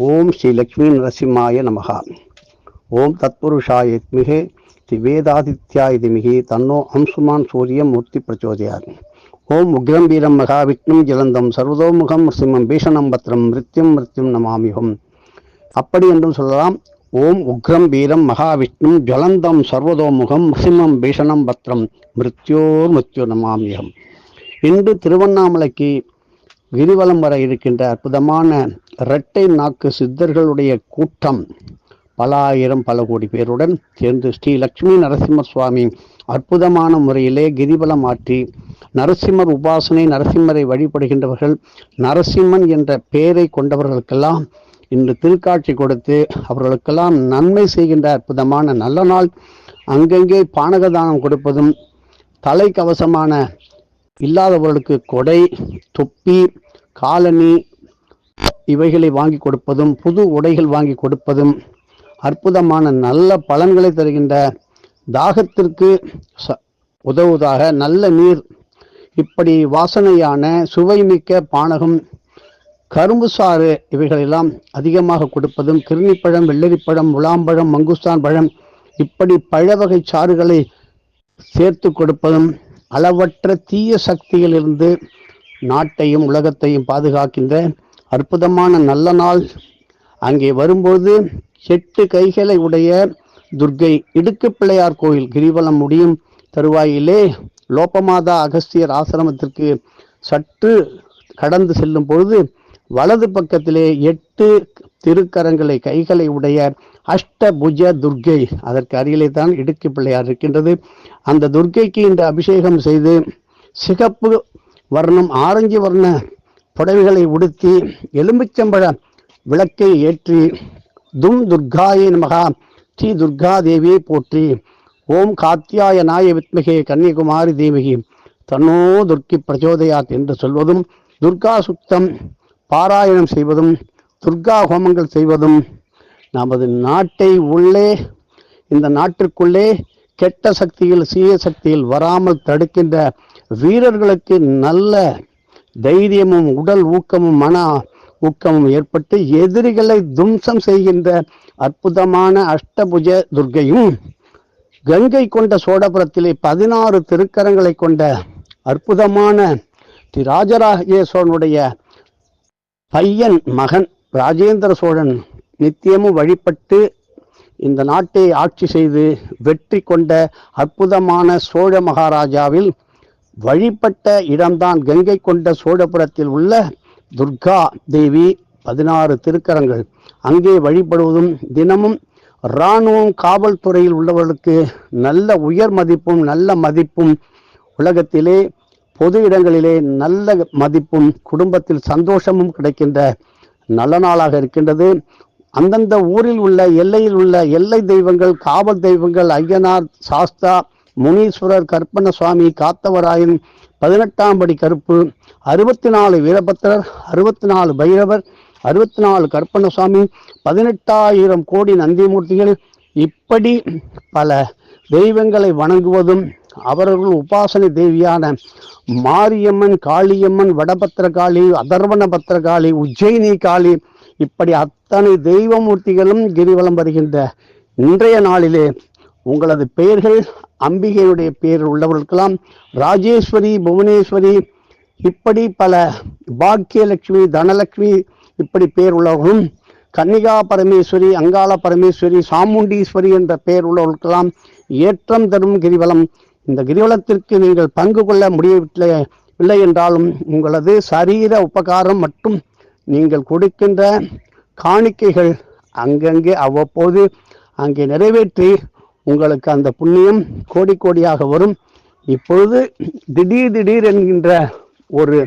ஓம் ஸ்ரீ லக்ஷ்மி நரசிம்மாய நமகா ஓம் தத்புருஷாய மிகே திவேதாதித்யாய திமிகி தன்னோ அம்சுமான் சூரிய மூர்த்தி பிரச்சோதயார் ஓம் உக்ரம் வீரம் விக்னம் ஜலந்தம் சர்வதோமுகம் சிம்மம் பீஷணம் பத்ரம் மிருத்யும் மிருத்யும் நமாமிகம் அப்படி என்றும் சொல்லலாம் ஓம் உக்ரம் வீரம் மகாவிஷ்ணும் ஜலந்தம் சர்வதோமுகம் சிம்மம் பீஷணம் பத்ரம் மிருத்யோர் மிருத்யோ நமாமியம் இன்று திருவண்ணாமலைக்கு கிரிவலம் வர இருக்கின்ற அற்புதமான இரட்டை நாக்கு சித்தர்களுடைய கூட்டம் பல ஆயிரம் பல கோடி பேருடன் சேர்ந்து ஸ்ரீ லட்சுமி நரசிம்ம சுவாமி அற்புதமான முறையிலே கிரிவலம் ஆற்றி நரசிம்மர் உபாசனை நரசிம்மரை வழிபடுகின்றவர்கள் நரசிம்மன் என்ற பெயரை கொண்டவர்களுக்கெல்லாம் இன்று திருக்காட்சி கொடுத்து அவர்களுக்கெல்லாம் நன்மை செய்கின்ற அற்புதமான நல்ல நாள். அங்கங்கே பானகதானம் கொடுப்பதும் தலைக்கவசமான இல்லாதவர்களுக்கு கொடை தொப்பி காலணி இவைகளை வாங்கி கொடுப்பதும் புது உடைகள் வாங்கி கொடுப்பதும் அற்புதமான நல்ல பலன்களை தருகின்ற தாகத்திற்கு ச உதவுவதாக நல்ல நீர் இப்படி வாசனையான சுவைமிக்க பானகம் கரும்பு சாறு இவைகளெல்லாம் அதிகமாக கொடுப்பதும் கிருணிப்பழம் வெள்ளரிப்பழம் முலாம்பழம் மங்குஸ்தான் பழம் இப்படி பழ வகை சாறுகளை சேர்த்து கொடுப்பதும் அளவற்ற தீய சக்தியிலிருந்து நாட்டையும் உலகத்தையும் பாதுகாக்கின்ற அற்புதமான நல்ல நாள். அங்கே வரும்போது எட்டு கைகளை உடைய துர்க்கை இடுக்கு பிள்ளையார் கோயில் கிரிவலம் முடியும் தருவாயிலே லோபமாதா அகஸ்தியர் ஆசிரமத்திற்கு சற்று கடந்து செல்லும் பொழுது வலது பக்கத்திலே எட்டு திருக்கரங்களை கைகளை உடைய அஷ்டபுஜ துர்க்கை அதற்கு அருகிலே தான் இடுக்கு பிள்ளையார் இருக்கின்றது. அந்த துர்க்கைக்கு இந்த அபிஷேகம் செய்து சிகப்பு வர்ணம் ஆரஞ்சு வர்ண புடவைகளை உடுத்தி எலும்புச்சம்பழ விளக்கை ஏற்றி தும் துர்காயே நமகா ஸ்ரீ துர்கா தேவியை போற்றி ஓம் காத்தியாய நாய வித்மகே கன்னிகுமாரி தேவகி தன்னோ துர்க்கி பிரச்சோதயாத் என்று சொல்வதும் துர்கா சுத்தம் பாராயணம் செய்வதும் துர்கா ஹோமங்கள் செய்வதும் நமது நாட்டை உள்ளே இந்த நாட்டிற்குள்ளே கெட்ட சக்தியில் சீய சக்தியில் வராமல் தடுக்கின்ற வீரர்களுக்கு நல்ல தைரியமும் உடல் ஊக்கமும் மன ஊக்கமும் ஏற்பட்டு எதிரிகளை தும்சம் செய்கின்ற அற்புதமான அஷ்டபுஜ துர்க்கையும் கங்கை கொண்ட சோழபுரத்திலே பதினாறு திருக்கரங்களை கொண்ட அற்புதமான திரு பையன் மகன் ராஜேந்திர சோழன் நித்தியமும் வழிபட்டு இந்த நாட்டை ஆட்சி செய்து வெற்றி கொண்ட அற்புதமான சோழ மகாராஜாவில் வழிபட்ட இடம்தான் கங்கை கொண்ட சோழபுரத்தில் உள்ள துர்கா தேவி பதினாறு திருக்கரங்கள். அங்கே வழிபடுவதும் தினமும் இராணுவம் காவல்துறையில் உள்ளவர்களுக்கு நல்ல உயர் மதிப்பும் நல்ல மதிப்பும் உலகத்திலே பொது இடங்களிலே நல்ல மதிப்பும் குடும்பத்தில் சந்தோஷமும் கிடைக்கின்ற நல்ல நாளாக இருக்கின்றது. அந்தந்த ஊரில் உள்ள எல்லையில் உள்ள எல்லை தெய்வங்கள் காவல் தெய்வங்கள் ஐயனார் சாஸ்தா முனீஸ்வரர் கற்பன சுவாமி காத்தவராயன் பதினெட்டாம் படி கருப்பு அறுபத்தி நாலு வீரபத்திரர் அறுபத்தி நாலு பைரவர் அறுபத்தி நாலு கற்பன சுவாமி பதினெட்டாயிரம் கோடி நந்திமூர்த்திகள். இப்படி பல தெய்வங்களை வணங்குவதும் அவர்கள் உபாசனை தேவியான மாரியம்மன் காளியம்மன் வடபத்திரகாளி அதர்வண பத்திரகாளி உஜ்ஜயினி காளி இப்படி அத்தனை தெய்வமூர்த்திகளும் கிரிவலம் வருகின்ற இன்றைய நாளிலே உங்களது பெயர்கள் அம்பிகையுடைய பெயர் உள்ளவர்களுக்கெல்லாம் ராஜேஸ்வரி புவனேஸ்வரி இப்படி பல பாக்கியலட்சுமி தனலட்சுமி இப்படி பெயர் உள்ளவர்களும் கன்னிகா பரமேஸ்வரி அங்காள பரமேஸ்வரி சாமுண்டீஸ்வரி என்ற பெயர் உள்ளவர்களுக்கெல்லாம் ஏற்றம் தரும் கிரிவலம் இந்த கிரிவலத்திற்கு நீங்கள் பங்கு கொள்ள முடியவில்லை இல்லை என்றாலும் உங்களது சரீர உபகாரம் மற்றும் நீங்கள் கொடுக்கின்ற காணிக்கைகள் அங்கங்கே அவ்வப்போது அங்கே நிறைவேற்றி உங்களுக்கு அந்த புண்ணியம் கோடி கோடியாக வரும். இப்பொழுது திடீர் திடீர் என்கின்ற ஒரு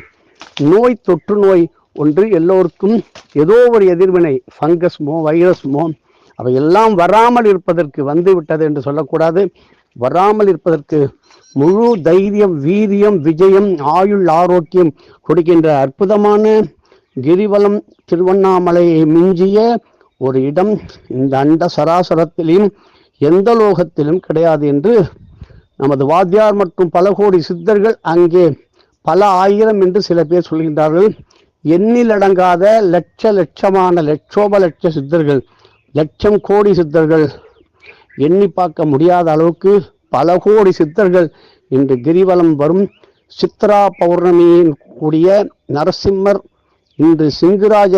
நோய் தொற்று நோய் ஒன்று எல்லோருக்கும் ஏதோ ஒரு எதிர்வினை ஃபங்கஸ்மோ வைரஸ்மோ அவையெல்லாம் வராமல் இருப்பதற்கு வந்து விட்டது என்று சொல்லக்கூடாது. வராமல் இருப்பதற்கு முழு தைரியம் வீரியம் விஜயம் ஆயுள் ஆரோக்கியம் கொடுக்கின்ற அற்புதமான கிரிவலம் திருவண்ணாமலையை மிஞ்சிய ஒரு இடம் இந்த அண்ட சராசரத்திலும் எந்த லோகத்திலும் கிடையாது என்று நமது வாத்தியார் மற்றும் பல கோடி சித்தர்கள் அங்கே பல ஆயிரம் என்று சில பேர் சொல்கின்றார்கள். எண்ணிலடங்காத லட்ச லட்சமான லட்சோப லட்ச சித்தர்கள் லட்சம் கோடி சித்தர்கள் எண்ணி பார்க்க முடியாத அளவுக்கு பல கோடி சித்தர்கள் இன்று கிரிவலம் வரும் சித்ரா பௌர்ணமியின் கூடிய நரசிம்மர் இன்று சிங்குராஜ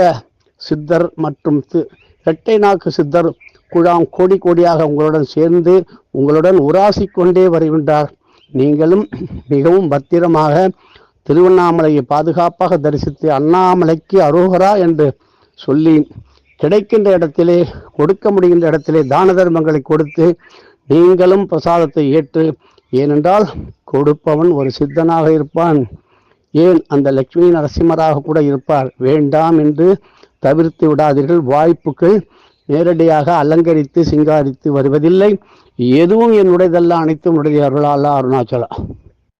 சித்தர் மற்றும் தி- இரட்டை நாக்கு சித்தர் குழாம் கோடி கோடியாக உங்களுடன் சேர்ந்து உங்களுடன் உராசி கொண்டே வருகின்றார். நீங்களும் மிகவும் பத்திரமாக திருவண்ணாமலையை பாதுகாப்பாக தரிசித்து அண்ணாமலைக்கு அரோகரா என்று சொல்லி கிடைக்கின்ற இடத்திலே கொடுக்க முடிகின்ற இடத்திலே தான தர்மங்களை கொடுத்து நீங்களும் பிரசாதத்தை ஏற்று ஏனென்றால் கொடுப்பவன் ஒரு சித்தனாக இருப்பான். ஏன்? அந்த லட்சுமி நரசிம்மராக கூட இருப்பார். வேண்டாம் என்று தவிர்த்து விடாதீர்கள். வாய்ப்புகள் நேரடியாக அலங்கரித்து சிங்காரித்து வருவதில்லை. எதுவும் என்னுடையதல்ல. அனைத்தும் உடைய அருளாலா அருணாச்சலா.